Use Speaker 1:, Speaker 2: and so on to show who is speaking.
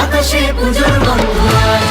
Speaker 1: বাতাসে পুজোর গন্ধ